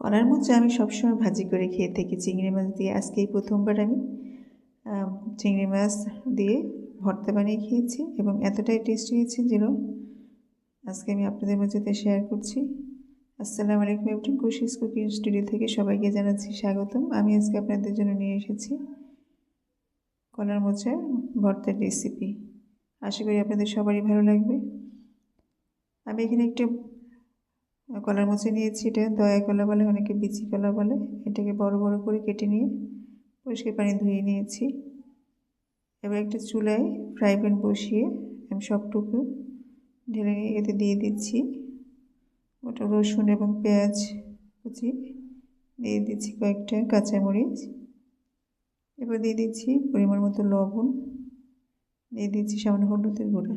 কলার মোচা আমি সবসময় ভাজি করে খেয়ে থাকি। চিংড়ি মাছ দিয়ে আজকে এই প্রথমবার আমি চিংড়ি মাছ দিয়ে ভর্তা বানিয়ে খেয়েছি এবং এতটাই টেস্টি হয়েছে যেন আজকে আমি আপনাদের মাঝে শেয়ার করছি। আসসালামু আলাইকুম এবং কুশিস কুকিং স্টুডিও থেকে সবাইকে জানাচ্ছি স্বাগতম। আমি আজকে আপনাদের জন্য নিয়ে এসেছি কলার মোচার ভর্তার রেসিপি আশা করি আপনাদের সবারই ভালো লাগবে। আমি এখানে একটা কলার মোচা নিয়েছি, এটা দয়া কলা বলে, অনেকে বিচি কলা বলে। এটাকে বড় বড় করে কেটে নিয়ে পরিষ্কার পানি ধুয়ে নিয়েছি। এবার একটা চুলায় ফ্রাই প্যান বসিয়ে আমি সবটুকু ঢেলে নিয়ে এতে দিয়ে দিচ্ছি। ওটা রসুন এবং পেঁয়াজ কুচি দিয়ে দিচ্ছি কয়েকটা কাঁচামরিচ। এবার দিয়ে দিচ্ছি পরিমাণ মতো লবণ। দিয়ে দিচ্ছি সামান্য হলুদের গুঁড়া।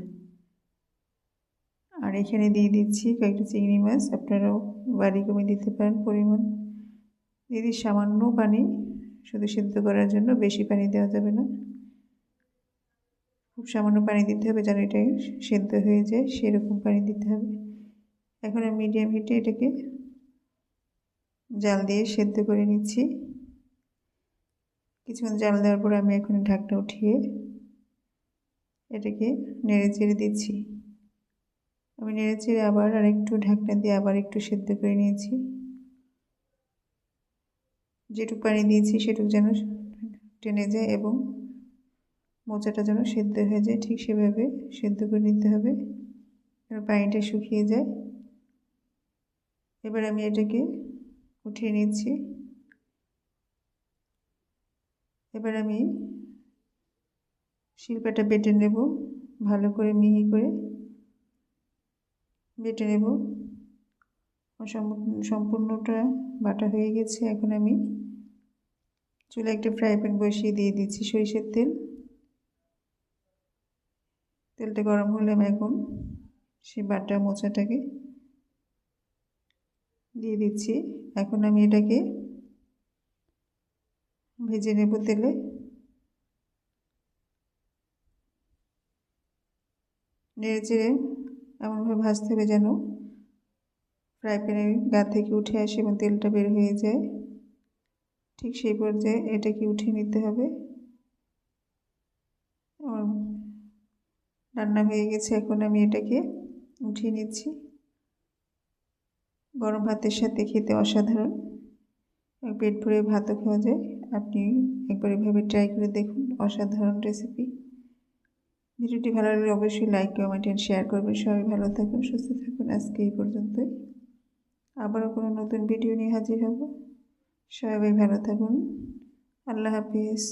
আর এখানে দিয়ে দিচ্ছি কয়েকটা চিংড়ি মাছ। আপনারাও বাড়ি কমে দিতে পারেন পরিমাণ। দিয়ে দিই সামান্য পানি। শুধু সিদ্ধ করার জন্য বেশি পানি দেওয়া যাবে না। খুব সামান্য পানি দিতে হবে যেন এটা সেদ্ধ হয়ে যায়। সেরকম পানি দিতে হবে। এখন আমি মিডিয়াম হিটে এটাকে জাল দিয়ে সেদ্ধ করে নিচ্ছি। কিছুক্ষণ জাল দেওয়ার পর আমি এখন ঢাকটা উঠিয়ে এটাকে নেড়ে চেড়ে দিচ্ছি। আমি নেড়ে চেড়ে আবার আর একটু ঢাকনা দিয়ে আবার একটু সেদ্ধ করে নিয়েছি। যেটুকু পানি দিয়েছি সেটুকু যেন টেনে যায় এবং মোচাটা যেন সেদ্ধ হয়ে যায়, ঠিক সেভাবে সেদ্ধ করে নিতে হবে পানিটা শুকিয়ে যায়। এবার আমি এটাকে উঠিয়ে নিচ্ছি। এবার আমি শিল্পাটা বেটে নেব ভালো করে মিহি করে। বেটে নেব। সম্পূর্ণটা বাটা হয়ে গেছে। এখন আমি চুলে একটা ফ্রাই প্যান বসিয়ে দিয়ে দিচ্ছি সরিষার তেল। তেলটা গরম হলে আমি এখন সেই বাটা মোচাটাকে দিয়ে দিচ্ছি। এখন আমি এটাকে ভেজে নেব তেলে। নেড়ে চেড়ে এমনভাবে ভাজতে হবে যেন ফ্রাই প্যানের গা থেকে উঠে আসে এবং তেলটা বের হয়ে যায়। ঠিক সেই পর্যায়ে এটাকে উঠিয়ে নিতে হবে। রান্না হয়ে গেছে, এখন আমি এটাকে উঠিয়ে নিচ্ছি। গরম ভাতের সাথে খেতে অসাধারণ। পেট ভরে ভাতও খাওয়া যায়। আপনি একবার এভাবে ট্রাই করে দেখুন, অসাধারণ রেসিপি ভিডিওটি ভালো লাগলে অবশ্যই লাইক কমেন্ট অ্যান্ড শেয়ার করবেন। সবাই ভালো থাকুন, সুস্থ থাকুন। আজকে এই পর্যন্তই। আবারও কোনো নতুন ভিডিও নিয়ে হাজির হব। সবাই ভালো থাকুন। আল্লাহ হাফিজ।